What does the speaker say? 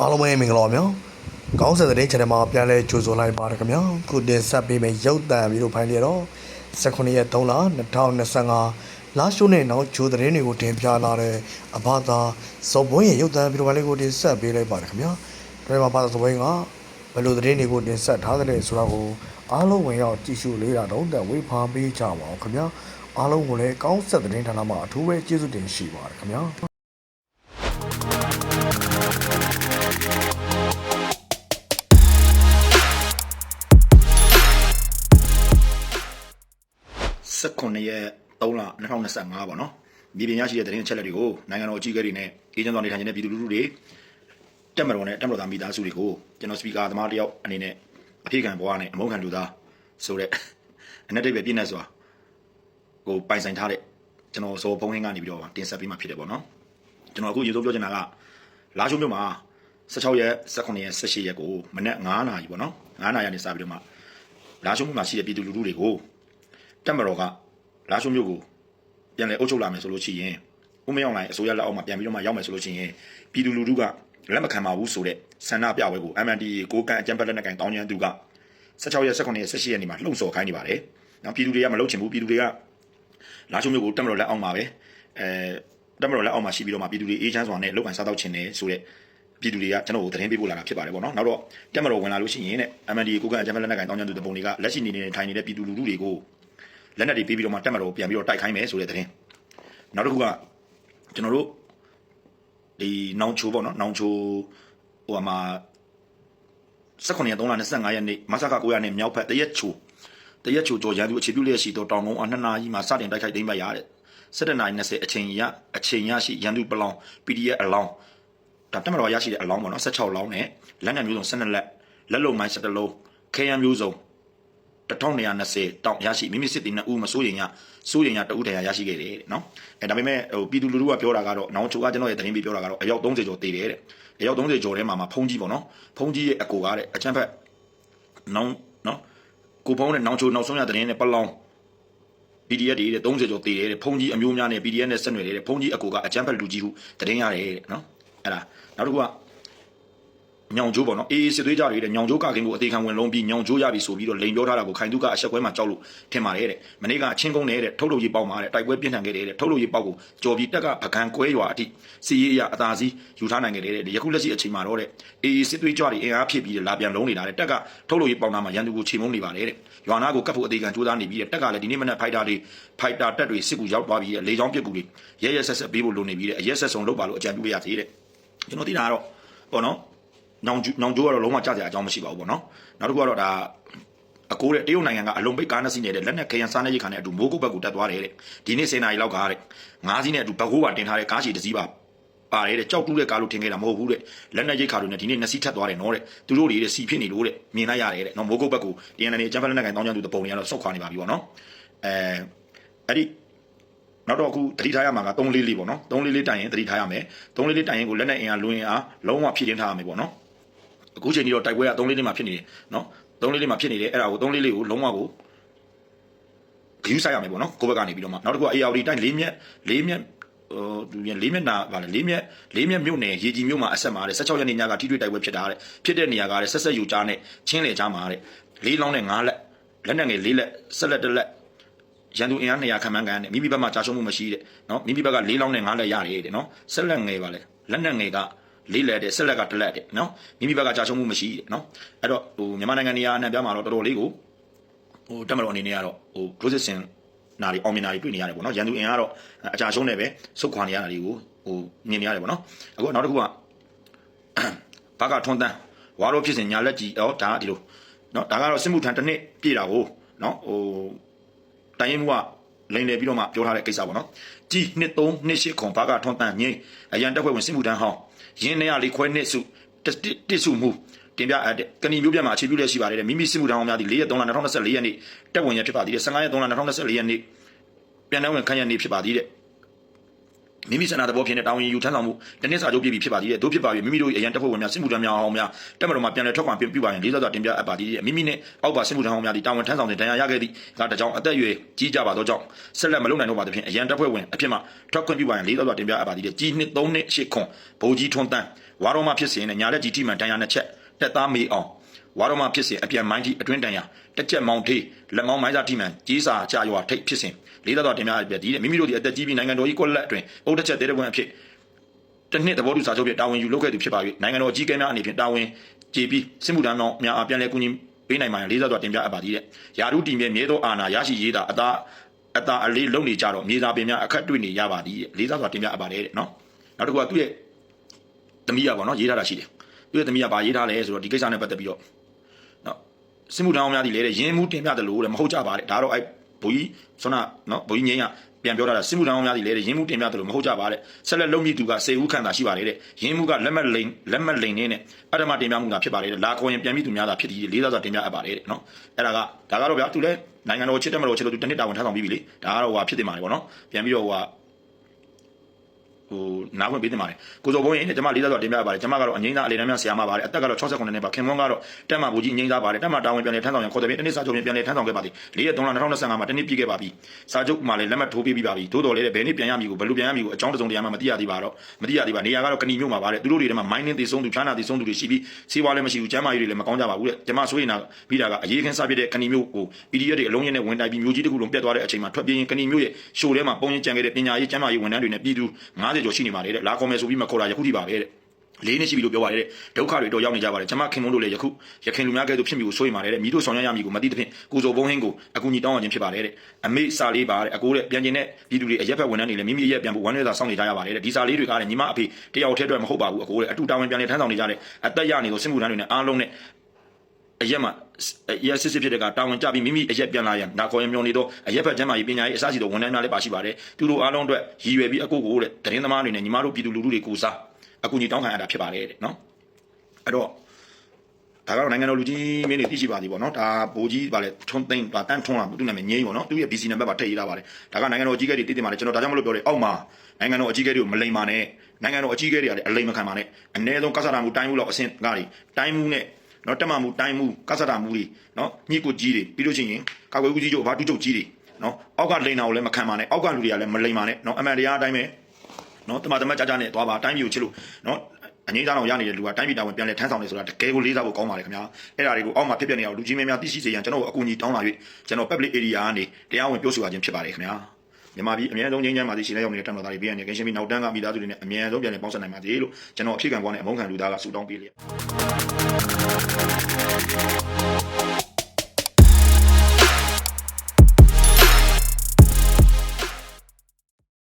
အားလုံးပဲမင်္ဂလာပါဗျာကောင်းဆက်တဲ့ channel မှာပြန်လဲကြိုဆိုလိုက်ပါရခင်ဗျာခုတင်ဆက်ပေးမယ့်ရုပ်သံဗီဒီယိုဖိုင်လေးတော့19ရက်3လ2025လာရှိုးနဲ့နောက်ဂျိုးသတင်းတွေကိုတင်ပြလာတဲ့အဘာသာစောဘွန်းရဲ့ရုပ်သံဗီဒီယိုဖိုင်လေးကိုတင်ဆက်ပေးလိုက်ပါရခင်ဗျာဒါပေမဲ့ဘာသာစောဘွန်းကဘယ်လိုသတင်းတွေကိုတင်ဆက်ထားတယ်ဆိုတာကိုအားလုံးဝင်ရောက်ကြည့်ရှုလေးတာတော့တဝေဖာပေးကြပါအောင်ခင်ဗျာအားလုံးကိုလည်းကောင်းဆက်တဲ့ဌာနမှာအထူးပဲကျေးဇူးတင်ရှိပါတယ်ခင်ဗျာ 3လ2025ပေါ့နော်မြေပြင်ရရှိတဲ့သတင်းအချက်အလက်တွေကိုနိုင်ငံတော်အကြီးအကဲတွေနဲ့အေဂျင့်တော်နေထိုင်နေတဲ့ပြည်သူလူထုတွေတက်မတော်နဲ့တက်မတော်သားမိသားစုတွေကိုကျွန်တော်စပီကာသမားတယောက်အနေနဲ့အပြေခံဘွားနဲ့အမုန်းခံလူသားဆိုတဲ့အနက်တိတ်ပဲပြည့်နေစွာကိုပိုင်ဆိုင်ထားတဲ့ကျွန်တော်စောဖုံးဟင်းကနေပြီးတော့တင်ဆက်ပေးမှဖြစ်တယ်ပေါ့နော်ကျွန်တော်အခုရေစိုးပြောချင်တာကလာရှိုးမြို့မှာ16ရက်18ရက်18ရက်ကိုမနေ့9နာရီပေါ့နော်9နာရီကနေစပြီးတော့မှလာရှိုးမြို့မှာရှိတဲ့ပြည်သူလူထုတွေကိုတက်မတော်က လာရှုမျိုးကိုပြန်လဲအုပ်ချုပ်လာမယ်ဆိုလို့ရှိရင်ဦးမရောက်လိုက်အစိုးရလက်အောက်မှာပြန်ပြီးတော့မှရောက်မယ်ဆိုလို့ရှိရင်ပြည်သူလူထုကလက်မခံပါဘူးဆိုတဲ့ဆန္ဒပြပွဲကို MNDA ကိုကန်အကြံဖက်လက်နက်ကန်တောင်းကျမ်းသူက16ရက်18ရက်18ရက်နေ့မှာလှုံ့ဆော်ခိုင်းနေပါတယ်။နောက်ပြည်သူတွေကမလုပ်ချင်ဘူးပြည်သူတွေကလာရှုမျိုးကိုတက်မတော်လက်အောက်မှာပဲအဲတက်မတော်လက်အောက်မှာရှိပြီးတော့မှပြည်သူတွေအေးချမ်းစွာနဲ့လောက်ကန်စားတော့ချင်တယ်ဆိုတဲ့ပြည်သူတွေကကျွန်တော်ကိုသတင်းပေးပို့လာတာဖြစ်ပါတယ်ပေါ့နော်နောက်တော့တက်မတော်ဝင်လာလို့ရှိရင်တဲ့ MNDA ကိုကန်အကြံဖက်လက်နက်ကန်တောင်းကျမ်းသူတပုံတွေကလက်ရှိနေနေထိုင်နေတဲ့ပြည်သူလူထုတွေကို လက်နက်တွေပေးပြီးတော့မှတက်မတော်ပြန်ပြီးတော့တိုက်ခိုင်းမယ်ဆိုတဲ့သတင်းနောက်တစ်ခုကကျွန်တော်တို့ဒီနောင်ချိုပေါ့နော်နောင်ချိုဟိုအမှာ19ရက်3လ25ရက်နေ့မဆာက900နဲ့မြောက်ဖက်တရက်ချိုတရက်ချိုကြော်ရန်သူအခြေပြုလျက်ရှိသောတောင်ကုန်းအနှစ်နာရီမှာစတင်တိုက်ခိုက်သိမ်းပိုက်ရတဲ့17နာရီ20အချိန်ရအချိန်ရရှိရန်သူပလောင် PDF အလောင်းဒါတက်မတော်ရရှိတဲ့အလောင်းပေါ့နော်16လောင်းနဲ့လက်နက်မျိုးစုံ12လက်လက်လုံမိုင်း17လုံးခဲယမ်းမျိုးစုံ 1220တောင်ရရှိမိမိစစ်တီနှစ်ဦးမစိုးရင်ရစိုးရင်ရတဦးတန်ရရရှိခဲ့တယ်နော်အဲဒါပေမဲ့ဟိုပြည်သူလူထုကပြောတာကတော့နောင်ချိုကကျွန်တော်ရဲ့သတင်းပေးပြောတာကတော့အယောက်30ကျော်တည်တယ်တဲ့အယောက်30ကျော်ထဲမှာမှာဖုံးကြီးပေါ့နော်ဖုံးကြီးရဲ့အကိုကားတဲ့အချမ်းဖက်နောင်နော်ကိုဖုံးနဲ့နောင်ချိုနောက်ဆုံးရသတင်းနဲ့ပလောင် PDF တွေတဲ့30ကျော်တည်တယ်တဲ့ဖုံးကြီးအမျိုးများနဲ့ PDF နဲ့ဆက်နွယ်တယ်တဲ့ဖုံးကြီးအကိုကအချမ်းဖက်လူကြီးဟုသတင်းရတယ်တဲ့နော်အဲ့ဒါနောက်တစ်ခုက ညောင်ကျိုးပေါ့နော်အေးအေးစစ်သွေးကြတွေတဲ့ညောင်ကျိုးကခင်ကိုအသေးခံဝင်လုံးပြီးညောင်ကျိုးရပြီဆိုပြီးတော့လိန်ပြောထားတာကိုခိုင်သူကအဆက်ကွဲမှာကြောက်လို့ထင်ပါတယ်တဲ့မနေ့ကအချင်းကုန်းနေတဲ့ထုတ်လို့ရေးပေါက်မှာတဲ့တိုက်ပွဲပြင်းထန်ခဲ့တယ်တဲ့ထုတ်လို့ရေးပေါက်ကိုကြော်ပြီးတက်ကပကံကွဲရွာအထိစီရေးရအသာစီးယူထားနိုင်ခဲ့တယ်တဲ့ယခုလက်ရှိအချိန်မှာတော့တဲ့အေးအေးစစ်သွေးကြတွေအင်အားဖြစ်ပြီးတဲ့လာပြန်လုံးနေတာတဲ့တက်ကထုတ်လို့ရေးပေါက်နာမှာရန်သူကိုချိန်မုံနေပါတယ်တဲ့ရွာနာကိုကတ်ဖို့အသေးခံကြိုးစားနေပြီးတဲ့တက်ကလည်းဒီနေ့မနက်ဖိုက်တာတွေဖိုက်တာတက်တွေစစ်ကူရောက်သွားပြီးတဲ့လေချောင်းပြစ်ကူတွေရဲရဲဆက်ဆက်ပေးဖို့လိုနေပြီးတဲ့အရက်ဆက်ဆုံးလုပ်ပါလို့အကြံပြုပေးရသေးတဲ့ကျွန်တော်သိတာကတော့ပေါ့နော် နောင်ကျနောင်ကျိုးကတော့လုံးဝကြကြအကြောင်းမရှိပါဘူးပေါ့နော်နောက်တစ်ခုကတော့ဒါအကိုတဲ့တရုတ်နိုင်ငံကအလုံးပိတ်ကားနှစ်စီးနေတဲ့လက်နက်ခရန်စားနေရိတ်ခါနဲ့အတူမိုးကုတ်ဘက်ကိုတက်သွားတယ်တဲ့ဒီနေ့10နာရီလောက်ကားတဲ့ငါးစီးနဲ့အတူဘက်ဟိုးပါတင်ထားတဲ့ကားရှည်တစ်စီးပါပါတယ်တဲ့ကြောက်တူးတဲ့ကားလို့ထင်ခဲ့တာမဟုတ်ဘူးတဲ့လက်နက်ရိတ်ခါတွေနဲ့ဒီနေ့နှစ်စီးထပ်သွားတယ်နော်တဲ့သူတို့တွေတဲ့စီဖြစ်နေလို့တဲ့မြင်လိုက်ရတယ်တဲ့နော်မိုးကုတ်ဘက်ကို DNA အကြမ်းဖက်လက်နက်ကန်တောင်းကြသူတပုံတွေကတော့စောက်ခွာနေပါပြီပေါ့နော်အဲအဲ့ဒီနောက်တော့အခုတတိထားရမှာက344ပေါ့နော်344တိုင်ရင်တတိထားရမယ်344တိုင်ရင်ကိုလက်နက်အင်အားလွင်အင်အားလုံးဝဖြည့်တင်းထားရမယ်ပေါ့နော် အခုချိန်ကြီးတော့တိုက်ပွဲက3လေးလေးမှာဖြစ်နေတယ်နော်3လေးလေးမှာဖြစ်နေတယ်အဲ့ဒါကို3လေးလေးကိုလုံးဝကိုဂယူးဆိုင်ရမယ်ပေါ့နော်ကိုဘက်ကနေပြီးတော့မှနောက်တစ်ခုက ARD တိုင်း၄မြက်၄မြက်ဟိုသူပြန်၄မျက်နှာဗာလေ၄မျက်၄မျက်မြို့နယ်ရေကြီးမြို့မှာအဆက်မှာတဲ့16ရက်နေ့ညကထိတွေ့တိုက်ပွဲဖြစ်တာတဲ့ဖြစ်တဲ့နေရာကတဲ့ဆက်ဆက်ယူကြားနဲ့ချင်းလေကြားမှာတဲ့၄လောင်းနဲ့၅လက်လက်နက်ငယ်၄လက်ဆက်လက်တစ်လက်ရန်သူအင်အား200ခန့်မှန်းကန်တဲ့မိမိဘက်မှာကြာရှုံးမှုမရှိတဲ့နော်မိမိဘက်က၄လောင်းနဲ့၅လက်ရတယ်တဲ့နော်ဆက်လက်ငယ်ပါလေလက်နက်ငယ်က လေးလက်တဲ့ဆက်လက်ကတစ်လက်တဲ့နော်မိမိဘက်ကကြာရှုံးမှုမရှိတဲ့နော်အဲ့တော့ဟိုမြန်မာနိုင်ငံနေရာအနှံ့ပြားမှာတော့တော်တော်လေးကိုဟိုတက်မတော်အနေနဲ့ကတော့ဟို process စင်နာရီအောင်မြင်နာရီတွေ့နေရတယ်ပေါ့နော်ရန်သူအင်ကတော့အကြာရှုံးနေပဲစုတ်ခွာနေရတာတွေကိုဟိုမြင်နေရတယ်ပေါ့နော်အခုနောက်တစ်ခုကဘာကထွန်းတန်းဝါတော့ဖြစ်စဉ်ညာလက်ကြီးဩဒါကဒီလိုနော်ဒါကတော့စစ်မှုထမ်းတစ်နှစ်ပြည့်တာကိုနော်ဟိုတိုင်းရင်မှုက လိန်လေပြီးတော့မှပြောထားတဲ့ကိစ္စပေါ့နော်ကြီးနှစ်3နှစ်8ခွန်ဘာကထွန်းတန်းငင်းအရန်တက်ဖွဲ့ဝင်စစ်မှုထမ်းဟောင်းရင်းနေရလေးခွဲနှစ်စုတစ်စုမှုတင်ပြအပ်တဲ့ကဏီမျိုးပြမှာအခြေပြုလျက်ရှိပါတယ်တဲ့မိမိစစ်မှုထမ်းဟောင်းများဒီ4ရက်3လ2024ရက်နေ့တက်ဝင်ရဖြစ်ပါသေးတယ်15ရက်3လ2024ရက်နေ့ပြန်နှံဝင်ခန့်ရနေ့ဖြစ်ပါသေးတယ် မိမိဆန္ဒသဘောဖြစ်တဲ့တာဝန်ယူထမ်းဆောင်မှုတနစ်စာချုပ်ပြည့်ပြီဖြစ်ပါသေးတယ်တို့ဖြစ်ပါပြီမိမိတို့အရန်တက်ဖွဲ့ဝင်များစစ်မှုထမ်းများအောင်များတက်မတော်မှာပြန်လည်ထွက်ခွာပြပြပါရင်လေးစားစွာတင်ပြအပ်ပါသေးတယ်မိမိနဲ့အောက်ပါစစ်မှုထမ်းအောင်များဒီတာဝန်ထမ်းဆောင်တဲ့ဒဏ်ရာရခဲ့သည့်ကတကြောင်အသက်အရွယ်ကြီးကြပါသောကြောင့်ဆက်လက်မလုပ်နိုင်တော့ပါသဖြင့်အရန်တက်ဖွဲ့ဝင်အဖြစ်မှထွက်ခွင့်ပြုပါရင်လေးစားစွာတင်ပြအပ်ပါသေးတယ်ကြီးနှစ်3နှစ်8ခွန်ဘိုးကြီးထွန်းတန်းဝါတော်မှဖြစ်စဉ်နဲ့ညာလက်ကြီးထိမှန်တန်ရာနှစ်ချက်တက်သားမေးအောင်ဝါတော်မှဖြစ်စဉ်အပြန်မိုင်းထိအတွင်းတန်ရာတက်ချက်မောင်ထေးလက်မောင်းမိုင်းစာထိမှန်ကြီးစာကြာရွာထိတ်ဖြစ်စဉ် လေးသက်တော်တင်များပြဒီတဲ့မိမိတို့ဒီအသက်ကြီးပြီးနိုင်ငံတော်ကြီးကွက်လက်အတွင်အုတ်တစ်ချက်တဲတဲ့ဘွန်းအဖြစ်တနှစ်သဘောတူစာချုပ်ဖြင့်တာဝန်ယူလုပ်ခဲ့သူဖြစ်ပါ၍နိုင်ငံတော်အကြီးအကဲများအနေဖြင့်တာဝန်ကျေပြီးစစ်မှုထမ်းတော်များအားပြန်လည်ကူညီပေးနိုင်မှာလေးစားစွာတင်ပြအပ်ပါသည်တဲ့ယာရုတီမြဲမြဲသောအာဏာရရှိရေးတာအသာအသာအလေးလုံနေကြတော့မြေသားပင်များအခက်တွေ့နေရပါသည်တဲ့လေးစားစွာတင်ပြအပ်ပါတယ်တဲ့နော်နောက်တစ်ခုကသူ့ရဲ့သမီးရပါတော့ရေးထားတာရှိတယ်သူ့ရဲ့သမီးကဘာရေးထားလဲဆိုတော့ဒီကိစ္စနဲ့ပတ်သက်ပြီးတော့နော်စစ်မှုထမ်းတော်များသည်လေတဲ့ရင်းမှုတင်ပြတယ်လို့တဲ့မဟုတ်ကြပါနဲ့ဒါတော့အဲ့ ဘိုးကြီးဆွမ်းနာနော်ဘိုးကြီးငင်းကပြန်ပြောတာလားစစ်မှုထမ်းတော်များသည်လေတဲ့ရင်းမှုတင်ပြတယ်လို့မဟုတ်ကြပါနဲ့ဆက်လက်လုံမြည်သူကစေဦးခန့်တာရှိပါတယ်တဲ့ရင်းမှုကလက်မလိန်လက်မလိန်နေနဲ့အတ္တမတင်ပြမှုတာဖြစ်ပါတယ်တဲ့လာခေါ်ရင်ပြန်ပြီးသူများတာဖြစ်သည်လေးစားစွာတင်ပြအပ်ပါတယ်တဲ့နော်အဲ့ဒါကဒါကတော့ဗျာသူလည်းနိုင်ငံတော်ချစ်တယ်မလို့ချစ်လို့သူတနစ်တာဝန်ထမ်းဆောင်ပြီးပြီလေဒါကတော့ဟိုဖြစ်တင်ပါတယ်ပေါ့နော်ပြန်ပြီးတော့ဟိုဟို နားဝင်ပေးတင်ပါတယ်ကိုစောဘုံရင်ကျမလေးစားစွာတင်ပြပါတယ်ကျမကတော့အငိမ့်သားအလေတန်းများဆရာမပါတယ်အသက်ကတော့69နှစ်ပါခင်မွန်းကတော့တက်မှာဘူကြီးအငိမ့်သားပါတယ်တက်မှာတာဝန်ပြန်လေထမ်းဆောင်ရန်ခေါ်တယ်ပြီးတနေ့စာချုပ်ပြန်လေထမ်းဆောင်ခဲ့ပါသည်၄ရက်3လ2025မှာတနေ့ပြည့်ခဲ့ပါပြီစာချုပ်မှာလည်းလက်မှတ်ထိုးပေးပြီးပါပြီသို့တော်လည်းဘယ်နေ့ပြန်ရမည်ကိုဘယ်လိုပြန်ရမည်ကိုအကြောင်းတစုံတရာမှမသိရသေးပါတော့မသိရသေးပါနေရာကတော့ကဏီမျိုးမှာပါတယ်သူတို့တွေထဲမှာမိုင်းနှင်းသေးဆုံးသူဖြားနာသေးဆုံးသူတွေရှိပြီးစီးပွားလည်းမရှိဘူးကျမ်းမာရေးတွေလည်းမကောင်းကြပါဘူးတဲ့ကျမဆိုရင်နာပြီးတာကအရေးခင်းစားပြတဲ့ကဏီမျိုးကို PDF တွေအလုံးရင်းနဲ့ဝင်တိုက်ပြီးမျိုးကြီးတစ်ခုလုံးပြတ်သွားတဲ့အချိန်မှာထွက်ပြေးရင်ကဏီမျိုးရဲ့ရှိုးထဲမှာပုံရင်ကြံခဲ့တဲ့ပညာရေးကျမ်းမာရေးဝန်ထမ်းတွေနဲ့ပြည်သူ90ကျော်ရှိနေပါတယ်တဲ့လာခေါ်မယ်ဆိုပြီးမခေါ်တာယခုထိပါပဲတဲ့လေးနှစ်ရှိပြီလို့ပြောပါတယ်တဲ့ဒုက္ခတွေတော့ရောက်နေကြပါတယ်ကျွန်မခင်မုန်းတို့လည်းယခုရခင်လူများကဲ့သို့ဖြစ်မိကိုစိုးရိမ်ပါတယ်တဲ့မိတို့ဆောင်ရွက်ရမည်ကိုမသိသဖြင့်ကိုစောဘုံဟင်းကိုအကူအညီတောင်းရခြင်းဖြစ်ပါတယ်တဲ့အမေစာလေးပါတဲ့အကိုတဲ့ပြန်ကျင်တဲ့ပြည်သူတွေအရက်ဖက်ဝန်ထမ်းတွေလည်းမိမိရဲ့ပြန်ဖို့ဝမ်းနည်းစွာစောင့်နေကြရပါတယ်တဲ့ဒီစာလေးတွေကလည်းညီမအဖေတယောက်တည်းအတွက်မဟုတ်ပါဘူးအကိုတဲ့အတူတာဝန်ပြန်လည်ထမ်းဆောင်နေကြတဲ့အသက်ရနေသောစစ်မှုထမ်းတွေနဲ့အားလုံးနဲ့ အရက်မှာအရက်စစ်စစ်ဖြစ်တဲ့ကတာဝန်ကြပြီးမိမိအရက်ပြန်လာရန်နာခေါ်ရင်မျောနေတော့အရက်ဖက်ချမ်းမာရေးပညာရေးအစရှိသောဝန်ထမ်းများလည်းပါရှိပါတယ်သူတို့အားလုံးအတွက်ရည်ရွယ်ပြီးအကိုကိုတဲ့တရင်သမားတွေနဲ့ညီမတို့ပြည်သူလူထုတွေကိုစားအကူအညီတောင်းခံရတာဖြစ်ပါတယ်တဲ့နော်အဲ့တော့ဒါကတော့နိုင်ငံတော်လူကြီးမင်းတွေသိရှိပါသည်ပေါ့နော်ဒါဘိုးကြီးဗာလဲထွန်းသိန်းဗာတန်းထွန်းလာသူ့နာမည်ငိမ့်ပေါ့နော်သူ့ရဲ့ BC နံပါတ်ပါထည့်ရေးထားပါတယ်ဒါကနိုင်ငံတော်အကြီးအကဲတွေတည်တည်ပါတယ်ကျွန်တော်ဒါကြောင့်မလို့ပြောတယ်အောက်မှာနိုင်ငံတော်အကြီးအကဲတွေကိုမလိမ်ပါနဲ့နိုင်ငံတော်အကြီးအကဲတွေကလည်းအလိမ်မခံပါနဲ့အ ਨੇ ဆုံးကစားတာမှုတိုင်းမှုလောက်အဆင့်ကားတွေတိုင်းမှုနဲ့ နော်တက်မှမှုတိုင်းမှုကဆတာမှုတွေနော်ညှိကိုကြီးတွေပြီးလို့ရှိရင်ကာကွယ်ဦးကြီးချုပ်ဘာတူချုပ်ကြီးတွေနော်အောက်ကလိန်တာကိုလည်းမခံပါနဲ့အောက်ကလူတွေကလည်းမလိန်ပါနဲ့နော်အမှန်တရားအတိုင်းပဲနော်တမတမကြကြနဲ့သွားပါတိုင်းပြည်ကိုချစ်လို့နော်အငိမ့်သားတော်ရနေတဲ့လူကတိုင်းပြည်တာဝန်ပြန်လဲထမ်းဆောင်နေဆိုတာတကယ်ကိုလေးစားဖို့ကောင်းပါတယ်ခင်ဗျာအဲ့ဒါတွေကိုအောက်မှာဖြစ်ပြနေအောင်လူကြီးမင်းများသိရှိစေရန်ကျွန်တော်အကူအညီတောင်းလာ၍ကျွန်တော် public area ကနေတရားဝင်ပြောဆိုရခြင်းဖြစ်ပါတယ်ခင်ဗျာမြန်မာပြည်အများဆုံးငြိမ်းချမ်းပါစေရှင်လည်းရောက်နေတဲ့တမတော်သားတွေပြည်ရနေကင်းရှင်းပြီးနောက်တန်းကမိသားစုတွေနဲ့အများဆုံးပြန်လည်ပေါင်းစပ်နိုင်ပါစေလို့ကျွန်တော်အဖြစ်ကံပေါ်နဲ့အမုန်းခံလူသားကဆုတောင်းပေးလျက် Thank you.